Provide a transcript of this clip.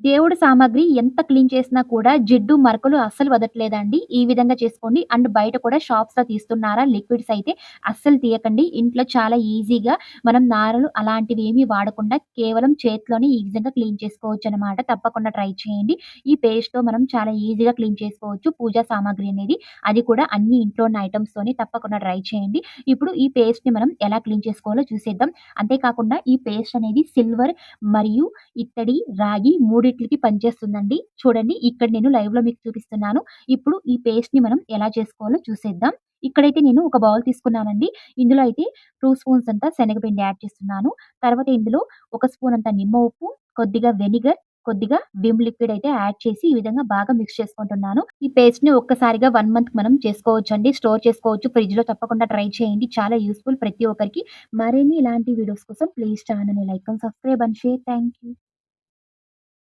దేవుడి సామాగ్రి ఎంత క్లీన్ చేసినా కూడా జిడ్డు, మరకలు అస్సలు వదట్లేదండి ఈ విధంగా చేసుకోండి. అండ్ బయట కూడా షాప్స్‌లో తీస్తున్నారా లిక్విడ్స్ అయితే అస్సలు తీయకండి. ఇంట్లో చాలా ఈజీగా మనం నారలు అలాంటివి ఏమీ వాడకుండా కేవలం చేతిలోనే ఈ విధంగా క్లీన్ చేసుకోవచ్చు అనమాట తప్పకుండా ట్రై చేయండి. ఈ పేస్ట్తో మనం చాలా ఈజీగా క్లీన్ చేసుకోవచ్చు. పూజా సామాగ్రి అనేది. అది కూడా అన్ని ఇంట్లో ఉన్న ఐటెమ్స్‌తోని తప్పకుండా ట్రై చేయండి. ఇప్పుడు ఈ పేస్ట్ని మనం ఎలా క్లీన్ చేసుకోవాలో చూసేద్దాం. అంతే కాకుండా ఈ పేస్ట్ అనేది సిల్వర్ మరియు ఇత్తడి, రాగి మూడు వీటికి పనిచేస్తుందండి. చూడండి ఇక్కడ నేను లైవ్లో మీకు చూపిస్తున్నాను. ఇప్పుడు ఈ పేస్ట్ని మనం ఎలా చేసుకోవాలో చూసేద్దాం. ఇక్కడైతే నేను ఒక బౌల్ తీసుకున్నానండి. ఇందులో అయితే టూ స్పూన్స్ అంతా శనగపిండి యాడ్ చేస్తున్నాను. తర్వాత ఇందులో ఒక స్పూన్ అంతా నిమ్మ ఉప్పు, కొద్దిగా వెనిగర్, కొద్దిగా విమ్ లిక్విడ్ అయితే యాడ్ చేసి ఈ విధంగా బాగా మిక్స్ చేసుకుంటున్నాను. ఈ పేస్ట్ని ఒక్కసారిగా వన్ మంత్ మనం చేసుకోవచ్చు అండి స్టోర్ చేసుకోవచ్చు. ఫ్రిడ్జ్లో తప్పకుండా ట్రై చేయండి. చాలా యూస్ఫుల్ ప్రతి ఒక్కరికి. మరిన్ని ఇలాంటి వీడియోస్ కోసం please channel like and subscribe and share. Thank you.